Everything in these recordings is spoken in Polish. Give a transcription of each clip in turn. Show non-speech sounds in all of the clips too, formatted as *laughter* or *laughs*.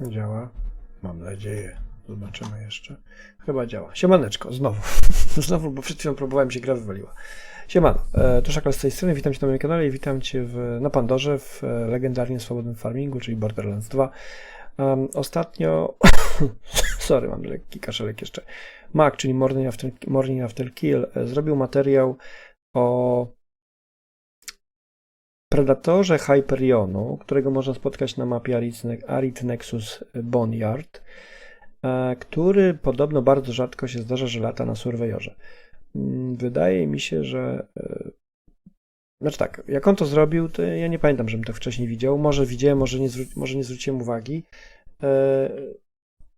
Działa. Mam nadzieję. Zobaczymy jeszcze. Chyba działa. Siemaneczko, znowu. *laughs* znowu, bo przed chwilą próbowałem się gra wywaliła. Siemano, e, to Szakal z tej strony, witam Cię na moim kanale i witam Cię w, na Pandorze w e, legendarnie swobodnym farmingu, czyli Borderlands 2. Um, ostatnio, *coughs* sorry, mam lekki kaszelek jeszcze, Mac, czyli Morning After, Morning After Kill, e, zrobił materiał o Predatorze Hyperionu, którego można spotkać na mapie Arid, Nexus Boneyard, e, który podobno bardzo rzadko się zdarza, że lata na Surveyorze. Mm, Wydaje mi się, że. e, Znaczy tak, jak on to zrobił, to ja nie pamiętam, żebym to wcześniej widział. Może widziałem, może nie, może nie zwróciłem uwagi. E,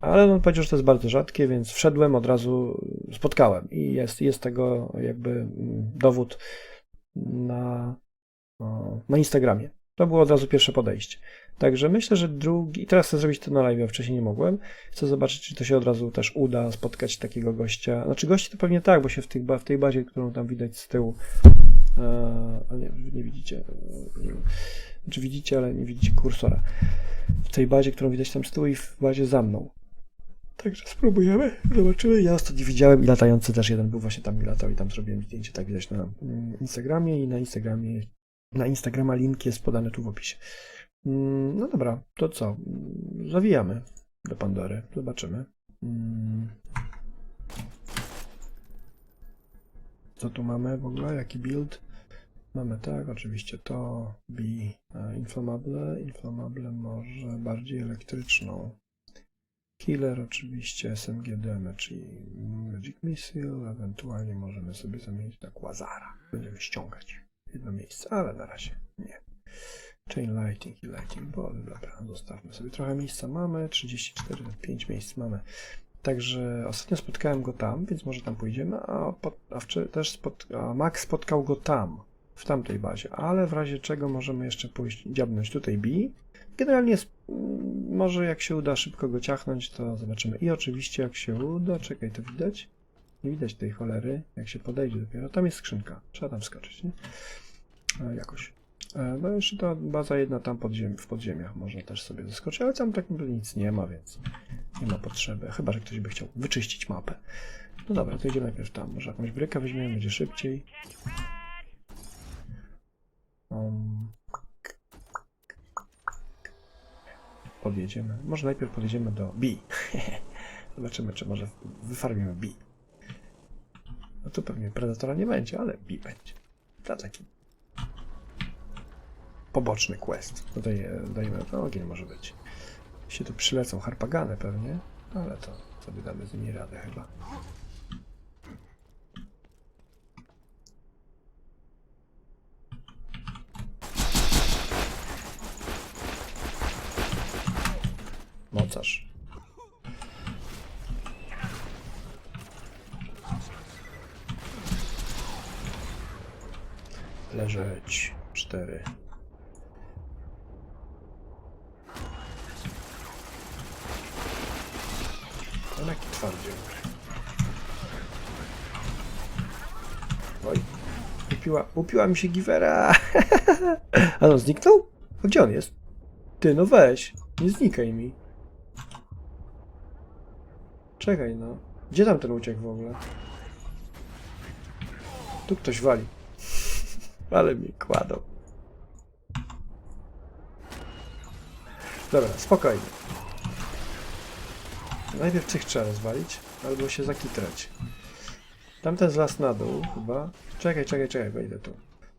Ale on powiedział, że to jest bardzo rzadkie, więc wszedłem od razu, spotkałem i jest, jest tego jakby mm, dowód na, na Instagramie. To było od razu pierwsze podejście. Także myślę, że drugi. Teraz chcę zrobić to na live, wcześniej nie mogłem. Chcę zobaczyć, czy to się od razu też uda spotkać takiego gościa. Znaczy, gości to pewnie tak, bo się w, tych, w tej bazie, którą tam widać z tyłu. E, nie, nie widzicie. Znaczy, widzicie, ale nie widzicie kursora. W tej bazie, którą widać tam z tyłu i w bazie za mną. Także spróbujemy, zobaczymy. Ja ostatnio widziałem i latający też jeden był właśnie tam i latał i tam zrobiłem zdjęcie, tak widać na mm, Instagramie i na Instagramie, na Instagrama link jest podany tu w opisie. Mm, No dobra, to co? Zawijamy do Pandory, zobaczymy. Mm. Co tu mamy w ogóle? Jaki build? Mamy tak, oczywiście to, B, e, inflammable, inflammable może bardziej elektryczną. Killer oczywiście, SMG damage, czyli Magic Missile, ewentualnie możemy sobie zamienić na Quasara. Będziemy ściągać jedno miejsce, ale na razie nie. Chain lighting i lighting ball, dobra, zostawmy sobie trochę miejsca, mamy 34, 5 miejsc mamy. Także ostatnio spotkałem go tam, więc może tam pójdziemy, a, po, a też spot, a Max spotkał go tam, w tamtej bazie, ale w razie czego możemy jeszcze pójść, dziabnąć tutaj B. Generalnie może jak się uda szybko go ciachnąć, to zobaczymy. I oczywiście jak się uda, czekaj, to widać? Nie widać tej cholery, jak się podejdzie dopiero. Tam jest skrzynka, trzeba tam skoczyć, nie? E, jakoś. E, No jeszcze ta baza jedna tam w podziemiach można też sobie zaskoczyć, ale tam tak nic nie ma, więc nie ma potrzeby. Chyba, że ktoś by chciał wyczyścić mapę. No dobra, to idziemy najpierw tam. Może jakąś brykę weźmiemy, będzie szybciej. Um, podjedziemy. Może najpierw podjedziemy do B. *laughs* Zobaczymy, czy może wyfarmimy B. No pewnie Predatora nie będzie, ale B będzie. To taki poboczny quest. Tutaj dajemy, no ogień może być. Się tu przylecą harpagany pewnie, ale to sobie damy z nimi radę chyba. No jaki twardziel. Oj. Upiła, upiła mi się giwera. *laughs* A on zniknął? A gdzie on jest? Ty, no weź. Nie znikaj mi. Czekaj, no. Gdzie tam ten uciekł w ogóle? Tu ktoś wali. *laughs* Ale mi kładą. Dobra, spokojnie. Najpierw tych trzeba rozwalić, albo się zakitrać. Tamten zlas na dół chyba. Czekaj, czekaj, czekaj, wejdę tu.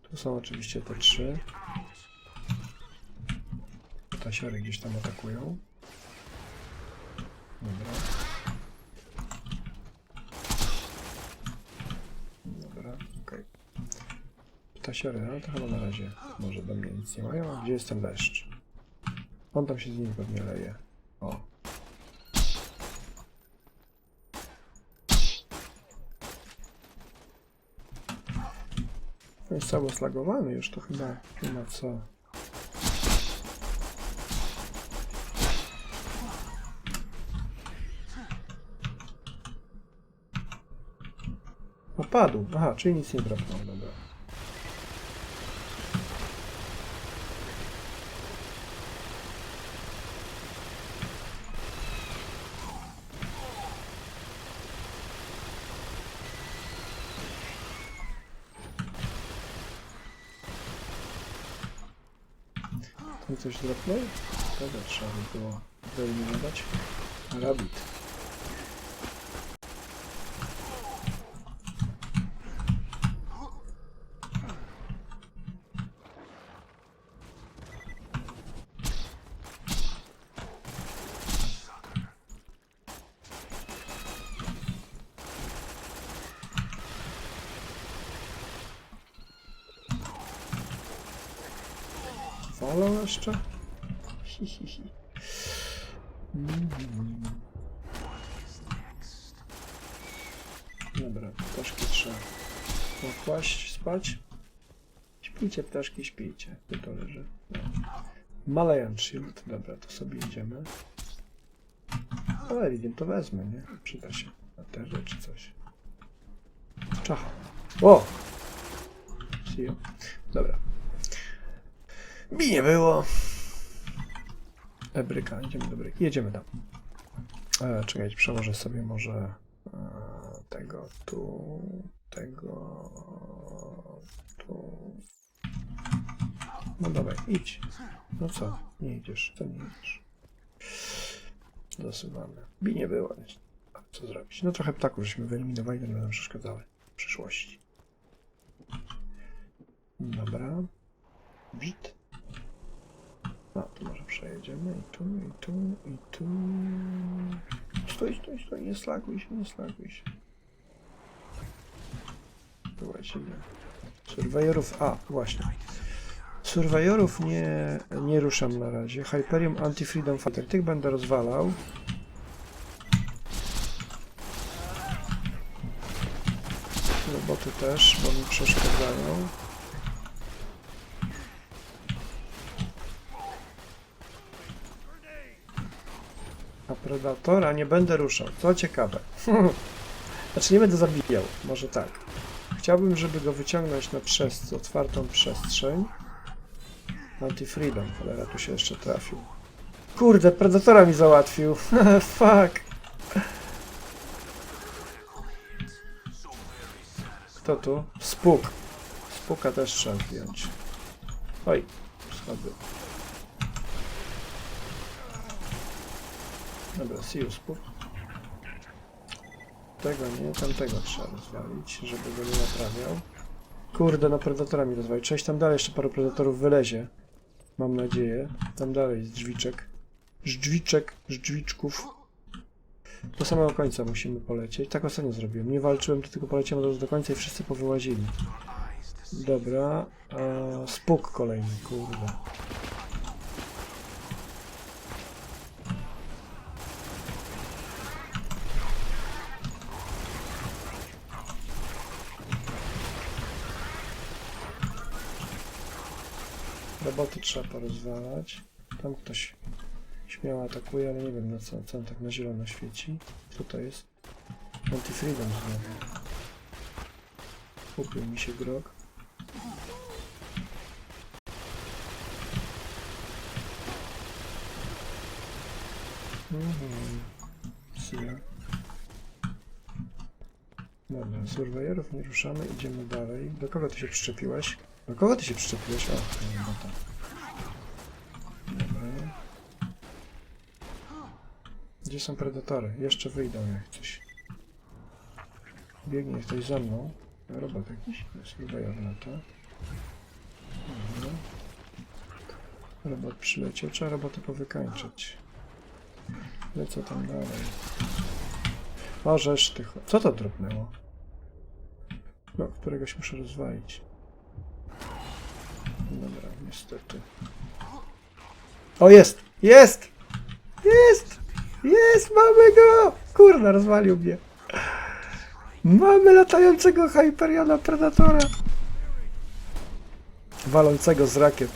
Tu są oczywiście te trzy. Tasiory gdzieś tam atakują. Dobra. Dobra, okej. Tasiory, ale to chyba na razie może do mnie nic nie mają. Gdzie jest ten leszcz? On tam się z nim pewnie leje. O. jest cały slagowany już, to chyba nie ma co. Opadł. Aha, czyli nic nie dropnął, dobra. Coś dropnął? Tego trzeba by było wyeliminować. Rabbit. Walą jeszcze? Hi, hi, hi. Mm. Dobra, ptaszki trzeba pokłaść, spać. Śpijcie, ptaszki, śpijcie. Tu to leży. Malayan Shield. Dobra, to sobie idziemy. Ale widzę, to wezmę, nie? Przyda się. Na terze czy coś. Czacha. O! See you. Dobra. Bi nie było. Ebryka, idziemy do bryki. Jedziemy tam. E, czekajcie, przełożę sobie może e, tego tu, tego tu. No dawaj, idź. No co? Nie idziesz, to nie idziesz. Zasuwamy. Bi nie było. A co zrobić? No trochę ptaków żeśmy wyeliminowali, które nam przeszkadzały w przyszłości. Dobra. Brzyd. A, tu może przejedziemy i tu, i tu, i tu. Stój, stój, stój, nie slaguj się, nie slaguj się. Słuchajcie, nie. Surveyorów, a, właśnie. Surveyorów nie, nie ruszam na razie. Hyperium Anti-Freedom Fighter, tych będę rozwalał. Roboty też, bo mi przeszkadzają. A Predatora nie będę ruszał. Co ciekawe. *laughs* znaczy nie będę zabijał. Może tak. Chciałbym, żeby go wyciągnąć na przez otwartą przestrzeń. Anti-Freedom. Cholera, tu się jeszcze trafił. Kurde, Predatora mi załatwił. *laughs* Fuck. Kto tu? Spuk. Spuka też trzeba wziąć. Oj, schody. Dobra, Sius, spuk. Tego nie, tamtego trzeba rozwalić, żeby go nie naprawiał. Kurde, no predatora mi rozwalił. Cześć, tam dalej jeszcze paru predatorów wylezie. Mam nadzieję. Tam dalej jest drzwiczek. Drzwiczek, drzwiczków. Do samego końca musimy polecieć. Tak ostatnio zrobiłem. Nie walczyłem, to tylko poleciałem od razu do końca i wszyscy powyłazili. Dobra. A, spuk kolejny, kurde. Roboty trzeba porozwalać. Tam ktoś śmiało atakuje, ale nie wiem na co, co on tak na zielono świeci. Co to jest? Anti-freedom znowu. Kupił mi się grog. Mhm. Sia. Dobra, surveyorów nie ruszamy, idziemy dalej. Do kogo ty się przyczepiłeś? Do kogo ty się przyczepiłeś? O, to robota. Dobra. Gdzie są predatory? Jeszcze wyjdą jak coś. Biegnie ktoś za mną. Robot jakiś? Na to. Dobra. Robot przyleciał. Trzeba roboty powykańczyć. Lecę tam dalej. O, żeż ty... Co to drobnęło? No, któregoś muszę rozwalić. Niestety. O, jest! Jest! Jest! Jest! Mamy go! Kurna, rozwalił mnie. Mamy latającego Hyperiona Predatora. Walącego z rakiet.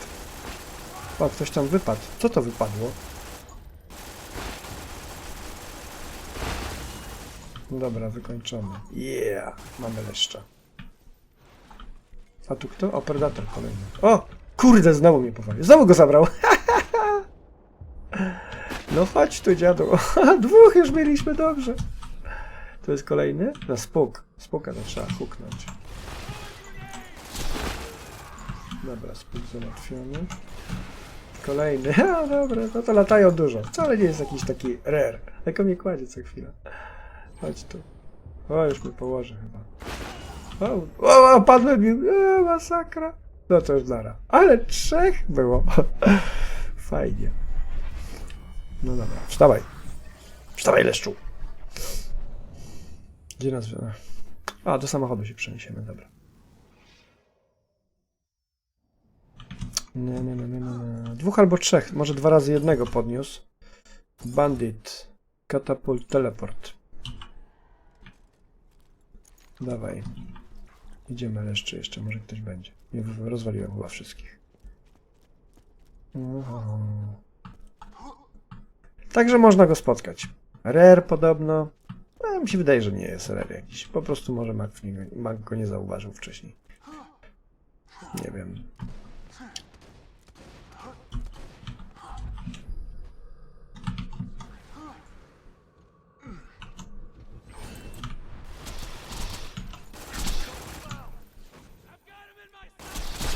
O, ktoś tam wypadł. Co to wypadło? Dobra, wykończony. Yeah! Mamy leszcza. A tu kto? O, Predator kolejny. O! Kurde, znowu mnie powalił. Znowu go zabrał. No chodź tu, dziadu. *laughs* Dwóch już mieliśmy, dobrze. To jest kolejny? Na spuk. Spuka to trzeba huknąć. Dobra, spuk załatwiony. Kolejny. *laughs* A, dobra, no to latają dużo. Wcale nie jest jakiś taki rare. Tylko mnie kładzie co chwilę. Chodź tu. O, już mnie położy chyba. O, o, o padłem mi. E, masakra. No to już nara. Ale trzech było. *laughs* Fajnie. No dobra, wstawaj. Wstawaj, leszczu. Gdzie nas... A, do samochodu się przeniesiemy, dobra. Nie, nie, nie, nie, nie. Dwóch albo trzech, może dwa razy jednego podniósł. Bandit. Katapult, teleport. Dawaj. Idziemy leszczy jeszcze, może ktoś będzie. Rozwaliłem chyba wszystkich. Także można go spotkać. Rare podobno. No, mi się wydaje, że nie jest rare jakiś. Po prostu może Mag go nie zauważył wcześniej. Nie wiem.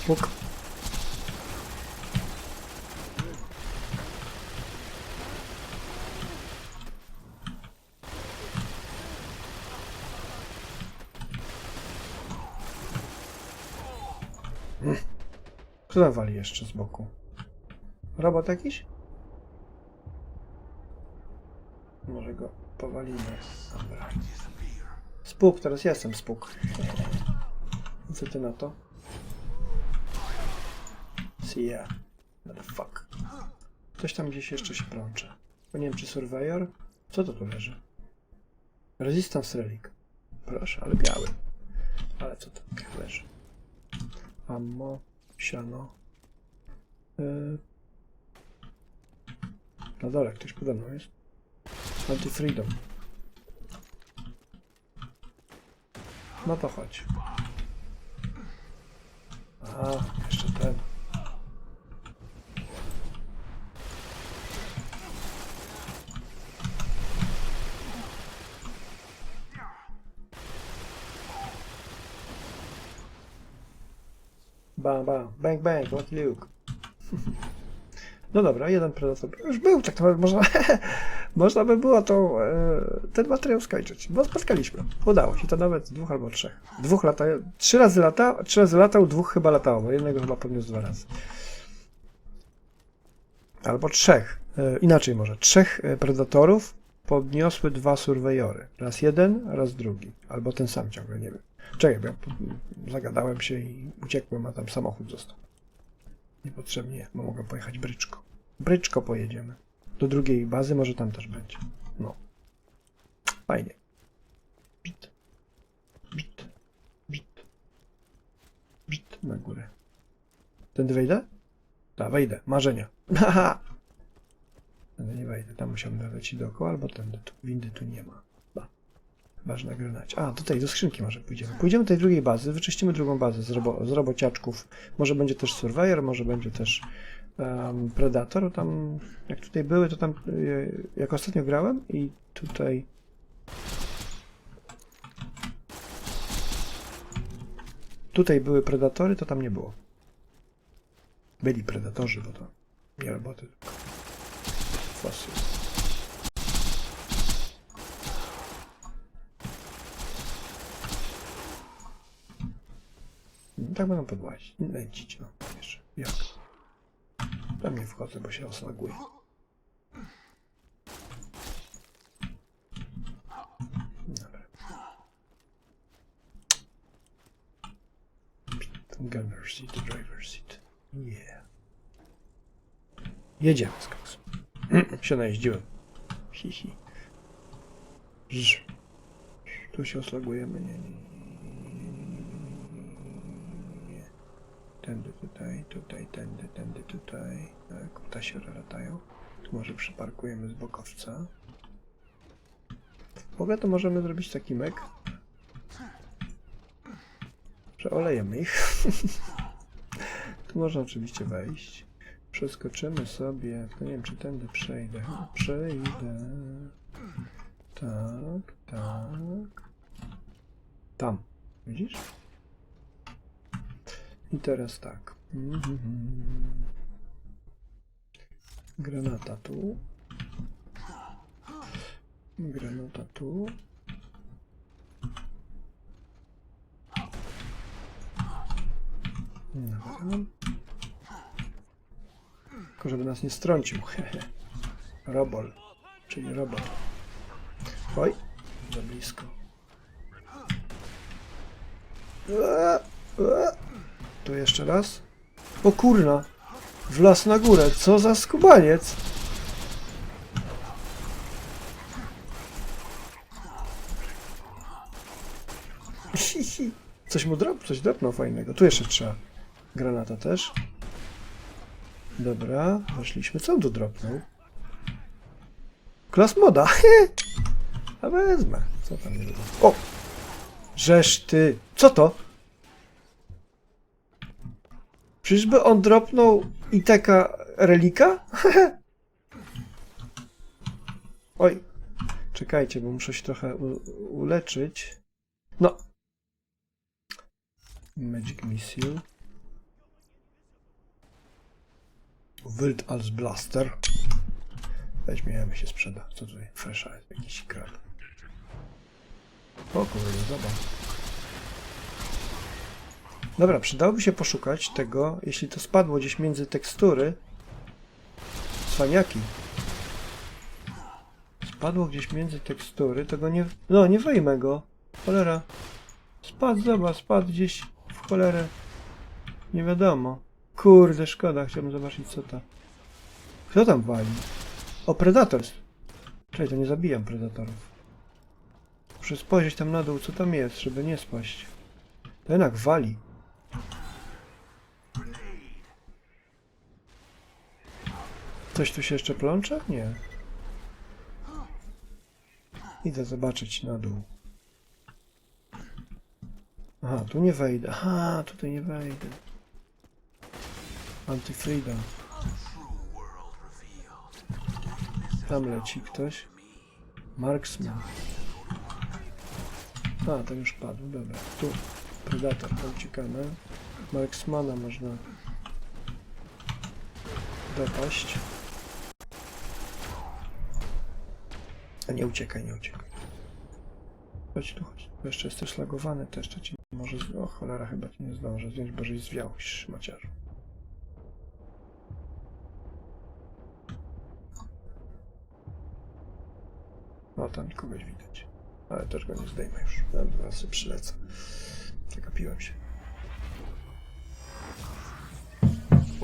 Puk. Kto tam wali jeszcze z boku? Robot jakiś? Może go powalimy. Dobra. Spuk, teraz ja jestem spuk. Co ty na to? See ya. Motherfuck. Ktoś tam gdzieś jeszcze się prącze. Bo nie wiem, czy Surveyor? Co to tu leży? Resistance Relic. Proszę, ale biały. Ale co to leży? Ammo, siano. Yy. Na dole ktoś pode mną jest. Anti-freedom. No to chodź. A, Bam, bam, bang, bang, Lucky Luke. No dobra, jeden predator już był, tak naprawdę można, *laughs* można by było to, e, ten materiał skończyć, bo spotkaliśmy. Udało się to nawet dwóch albo trzech. Dwóch lata, trzy razy lata, trzy razy latał, dwóch chyba latało, bo jednego chyba podniósł dwa razy. Albo trzech, e, inaczej może, trzech e, predatorów podniosły dwa surveyory. Raz jeden, raz drugi. Albo ten sam ciągle, nie wiem. Czekaj, bo zagadałem się i uciekłem, a tam samochód został. Niepotrzebnie, bo mogę pojechać bryczko. Bryczko pojedziemy. Do drugiej bazy, może tam też będzie. No. Fajnie. Bit. Bit. Bit. Bit na górę. Tędy wejdę? Tak, wejdę. Marzenia. Haha. Tędy nie wejdę. Tam musiałbym lecieć dookoła, albo tędy. Tu, windy tu nie ma. Ba. Ważna granać. A, tutaj do skrzynki może pójdziemy. Pójdziemy do tej drugiej bazy, wyczyścimy drugą bazę z, robo, z robociaczków. Może będzie też Surveyor, może będzie też em, Predator. Tam, jak tutaj były, to tam, y, jak ostatnio grałem i tutaj... Tutaj były Predatory, to tam nie było. Byli Predatorzy, bo to nie roboty, tylko fosy. Tak będą podłazić. Lecić, no. Wiesz, jak? Tam nie wchodzę, bo się oslaguję. Dobra. Gunner seat, driver seat. Yeah. Jedziemy z koksem. *clears throat* się najeździłem. Hi, hi. Tu się oslagujemy. Nie, nie, nie. Tędy tutaj, tutaj, tędy, tędy, tutaj. Tak, ptasiora latają. Tu może przyparkujemy z bokowca. W ogóle to możemy zrobić taki mek, że olejemy ich. *laughs* tu można oczywiście wejść. Przeskoczymy sobie, to nie wiem czy tędy przejdę. Przejdę. Tak, tak. Tam. Widzisz? I teraz tak. Mhm. Granata tu. Granata tu. Dobra. Tylko żeby nas nie strącił. Robol, czyli robot. Oj, za blisko. Tu jeszcze raz. O kurna! W las na górę. Co za skubaniec! *laughs* Coś mu drop, coś dropnął fajnego. Tu jeszcze trzeba. Granata też. Dobra, weszliśmy. Co on tu dropnął? Klas moda. *laughs* A wezmę. Co tam jest? O! Żeż ty. Co to? Czyżby on dropnął i taka relika? *laughs* Oj. Czekajcie, bo muszę się trochę uleczyć. No. Magic Missile. Wild als Blaster. Weźmiemy się sprzeda. Co tutaj? Fresha jest jakiś krab. O kurde, zobacz. Dobra, przydałoby się poszukać tego, jeśli to spadło gdzieś między tekstury. Cwaniaki. Spadło gdzieś między tekstury, tego nie... No, nie wyjmę go. Cholera. Spadł, zobacz, spadł gdzieś w cholerę. Nie wiadomo. Kurde, szkoda, chciałbym zobaczyć co to. Kto tam wali? O, Predators. Czekaj, to nie zabijam Predatorów. Muszę spojrzeć tam na dół, co tam jest, żeby nie spaść. To jednak wali. Coś tu się jeszcze plącze? Nie. Idę zobaczyć na dół. Aha, tu nie wejdę. Aha, tutaj nie wejdę. Antyfrida. Tam leci ktoś. Marksman. A, ten już padł, dobra. Tu. Predator, tam uciekamy. Marksmana można dopaść. A nie uciekaj, nie uciekaj. Chodź tu, chodź. Jeszcze jesteś lagowany, to jeszcze ci może... O cholera, chyba ci nie zdążę zdjąć, bo żeś zwiał, szmaciarzu. O, tam kogoś widać. Ale też go nie zdejmę już. Zaraz sobie przylecę. Zagapiłem się.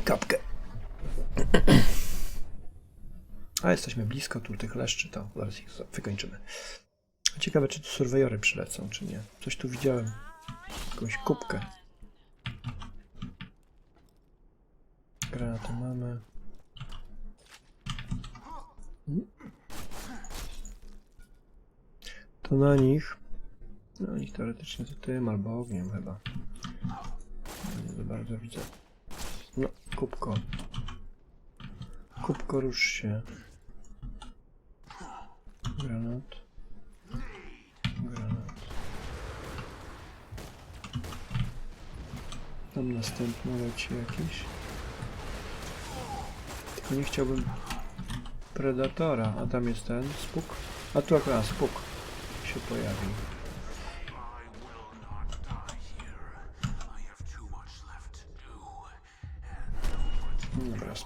Kapkę. A jesteśmy blisko tu tych leszczy, to zaraz ich wykończymy. Ciekawe, czy tu surveyory przylecą, czy nie. Coś tu widziałem. Jakąś kubkę. Granaty mamy. To na nich. Na nich teoretycznie to tym albo ogniem chyba. Nie za bardzo widzę. No, kubko. Kubko, rusz się. Granat. Granat. Tam następne leci jakieś. Tylko nie chciałbym Predatora, a tam jest ten spuk. A tu akurat spuk się pojawił.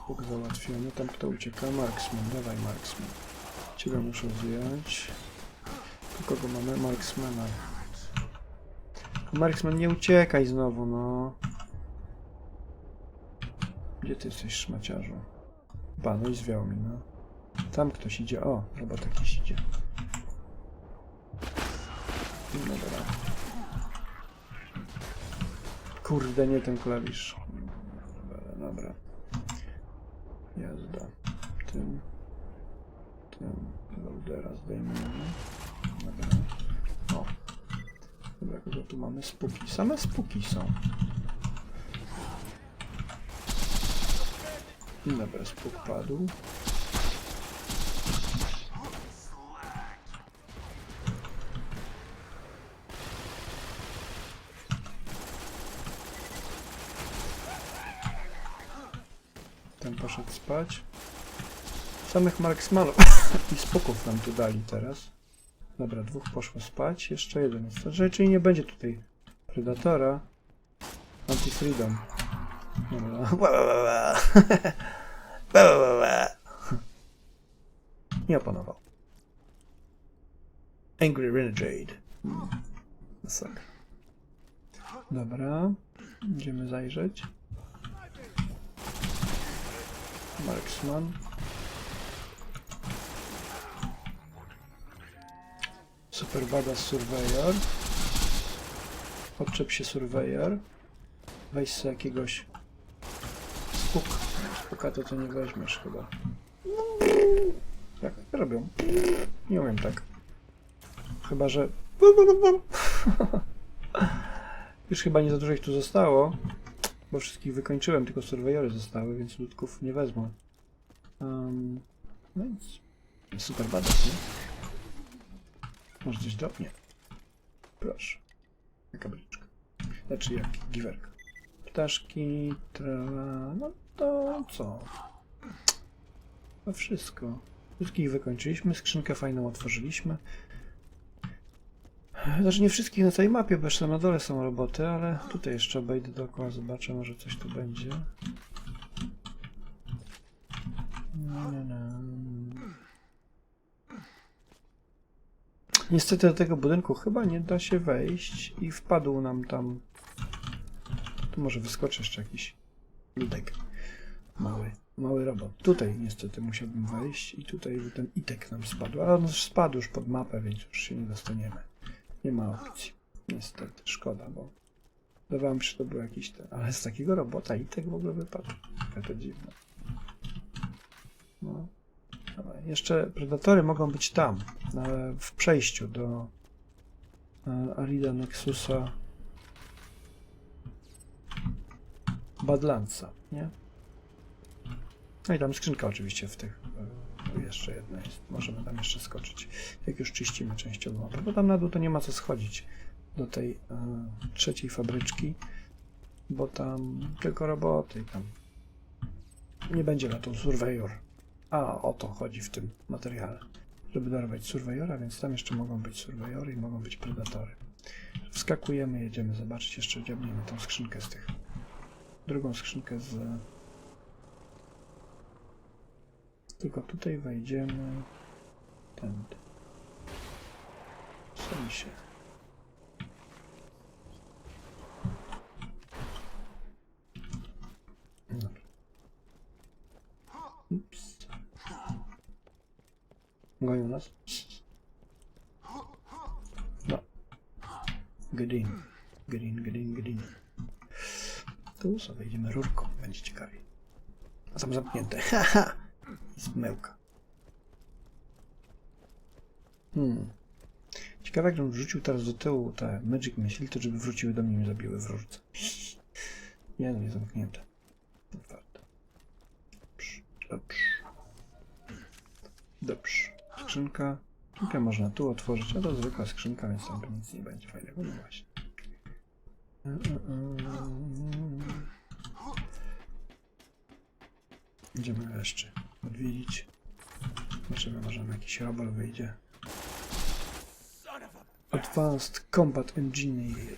Spuk załatwiony. Tam kto ucieka? Marksman. Dawaj Marksman. Ciebie muszę zdjąć. Tu kogo mamy? Marksmana. Marksman, nie uciekaj znowu, no. Gdzie ty jesteś, szmaciarzu? Ba, no zwiał mi, no. Tam ktoś idzie. O, robot jakiś idzie. No dobra. Kurde, nie ten klawisz. Dobra, dobra. Jazda. Tym. Tym. Loadera zdejmujemy. Dobra. O. Dobra, kogo tu mamy? Spuki. Same spuki są. Dobra, spuk padł. Ten poszedł spać. Samych marksmanów *coughs* i spoków nam tu dali teraz. Dobra, dwóch poszło spać, jeszcze jeden czyli nie będzie tutaj Predatora. Anti-freedom. Nie *laughs* *laughs* opanował. Angry Renegade. Masakra. Dobra. Będziemy zajrzeć. Marksman. Super Badass Surveyor. Odczep się Surveyor. Weź sobie jakiegoś spuk. Spuka to co nie weźmiesz chyba. Jak robią? Nie umiem tak. Chyba, że... *laughs* Już chyba nie za dużo ich tu zostało, bo wszystkich wykończyłem, tylko surveyory zostały, więc ludków nie wezmę. Um, no nic. Super badass, nie? Może coś dropnie. Proszę. Jaka bryczka. Znaczy jak giwerka. Ptaszki, trala, no to co? To wszystko. Wszystkich wykończyliśmy, skrzynkę fajną otworzyliśmy. Znaczy nie wszystkich na całej mapie, bo jeszcze na dole są roboty, ale tutaj jeszcze obejdę dookoła, zobaczę, może coś tu będzie. No, no, no. Niestety do tego budynku chyba nie da się wejść i wpadł nam tam... Tu może wyskoczy jeszcze jakiś ludek. Mały, mały robot. Tutaj niestety musiałbym wejść i tutaj ten itek nam spadł, ale on już spadł już pod mapę, więc już się nie dostaniemy. Nie ma opcji. Niestety, szkoda, bo wydawało mi się, że to był jakiś ten. Ale z takiego robota itek w ogóle wypadł. Jaka to dziwne. No. Dobra, Jeszcze predatory mogą być tam, w przejściu do e, Arida Nexusa Badlandsa, nie? No i tam skrzynka oczywiście w tych. e, Jeszcze jedna jest. Możemy tam jeszcze skoczyć. Jak już czyścimy częściowo. Bo tam na dół to nie ma co schodzić do tej e, trzeciej fabryczki. Bo tam tylko roboty i tam nie będzie latał surveyor. A o to chodzi w tym materiale. Żeby dorwać surveyora, więc tam jeszcze mogą być surveyory i mogą być predatory. Wskakujemy, jedziemy zobaczyć, jeszcze dziabniemy tą skrzynkę z tych. Drugą skrzynkę z Tylko tutaj wejdziemy tędy. Sami się. Gonią nas? No. Get in, get in. Tu sobie wejdziemy rurką, będzie ciekawie. A tam zamknięte. *laughs* Haha! Zmyłka. Hmm. Ciekawe, jakbym wrzucił teraz do tyłu te Magic Missile, to żeby wróciły do mnie i zabiły w rurce. Nie, no nie zamknięte. Otwarte. Dobrze, dobrze. Dobrze. Skrzynka. Skrzynkę można tu otworzyć, a to zwykła skrzynka, więc tam nic nie będzie fajnego. No właśnie. Będziemy jeszcze odwiedzić. Zobaczymy, może nam jakiś robot wyjdzie. Advanced Combat Engineer.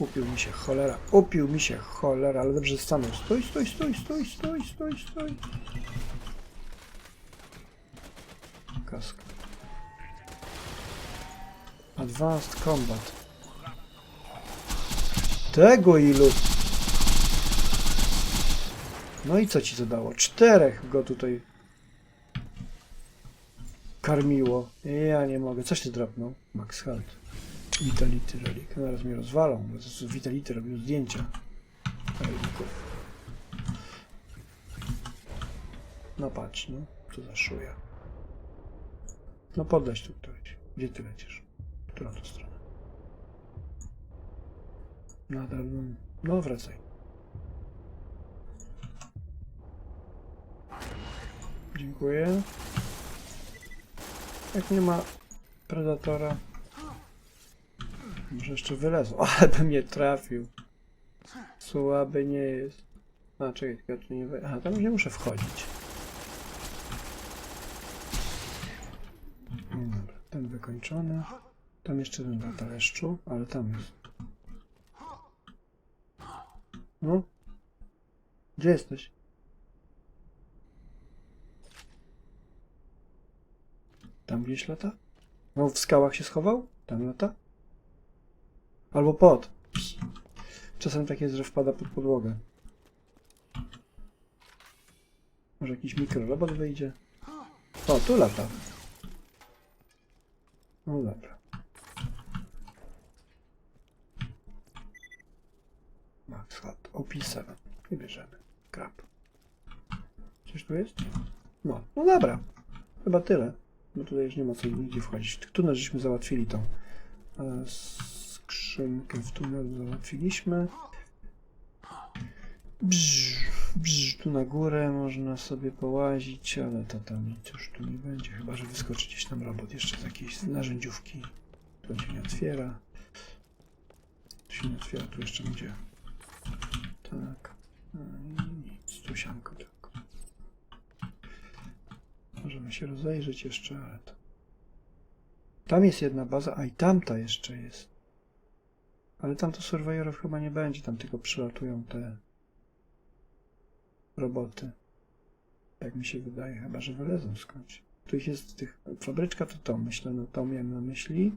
Upił mi się cholera, upił mi się cholera, ale dobrze stanął. Stój, stój, stój, stój, stój, stój, stój. Kask. Advanced Combat. Tego ilu? No i co ci to dało? Czterech go tutaj karmiło. Ja nie mogę. Coś ty drapnął? Max Health. Vitality Relic. Zaraz mnie rozwalą. bo to z Vitality robił zdjęcia. Relików. No patrz, no. Co za szuja. No podleś tu. Gdzie ty lecisz? Którą to stronę? Nadal. No, no wracaj. Dziękuję. Jak nie ma predatora. Może jeszcze wylezą. *laughs* Ale by mnie trafił. Słaby nie jest. A, czekaj, ja tu nie wejdę. Aha, tam nie muszę wchodzić. No Dobra, ten wykończony. Tam jeszcze jeden na taleszczu, ale tam jest. No? Gdzie jesteś? Tam gdzieś lata? No, w skałach się schował? Tam lata? Albo pod. Czasem tak jest, że wpada pod podłogę. Może jakiś mikrorobot wyjdzie? O, tu lata. No dobra. Max Hut, OP7. I bierzemy. Krab. Coś tu jest? No, no dobra. Chyba tyle. Bo tutaj już nie ma co nigdzie wchodzić. Tu żeśmy załatwili tą e, skrzynkę w tunelu załatwiliśmy. Bzz, bzz, tu na górę można sobie połazić, ale to tam nic już tu nie będzie, chyba że wyskoczy gdzieś tam robot jeszcze z jakiejś narzędziówki. Tu się nie otwiera. Tu się nie otwiera, tu jeszcze będzie. Tak. No i nic, tu sianko tylko. Możemy się rozejrzeć jeszcze, ale to... Tam jest jedna baza, a i tamta jeszcze jest. Ale tam to surveyorów chyba nie będzie, tam tylko przylatują te roboty. Tak mi się wydaje, chyba że wylezą skądś. Tu ich jest tych. Fabryczka to tą, myślę, no tą miałem na myśli.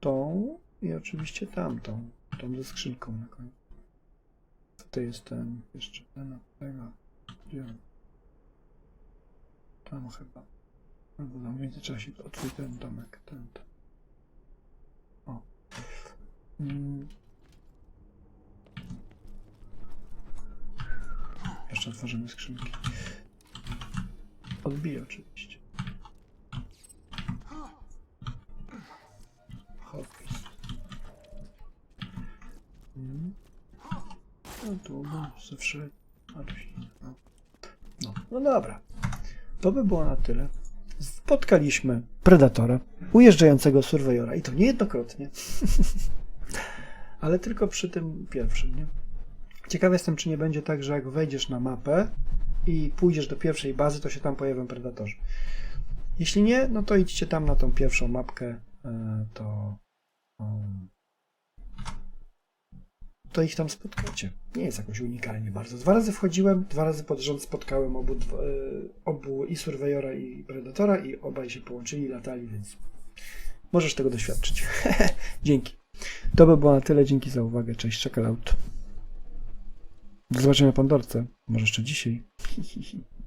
Tą i oczywiście tamtą. Tą ze skrzynką na końcu. Tutaj jest ten, jeszcze ten od tego. Gdzie on? Tam chyba. Albo tam w międzyczasie otwój ten domek, ten, ten. Mm. Jeszcze otworzymy skrzynki. Odbiję oczywiście. Hopis. Mm. No tu bym zawsze... No. No, no dobra. To by było na tyle. Spotkaliśmy Predatora, ujeżdżającego Surveyora i to niejednokrotnie. *laughs* Ale tylko przy tym pierwszym, nie? Ciekawy jestem, czy nie będzie tak, że jak wejdziesz na mapę i pójdziesz do pierwszej bazy, to się tam pojawią predatorzy. Jeśli nie, no to idźcie tam na tą pierwszą mapkę, e, to um, to ich tam spotkacie. Nie jest jakoś unikalnie bardzo. Dwa razy wchodziłem, dwa razy pod rząd spotkałem obu, e, obu i Surveyora i Predatora i obaj się połączyli, latali, więc możesz tego doświadczyć. *laughs* Dzięki. To by było na tyle. Dzięki za uwagę. Cześć, check out. Do zobaczenia na Pandorce. Może jeszcze dzisiaj. *laughs*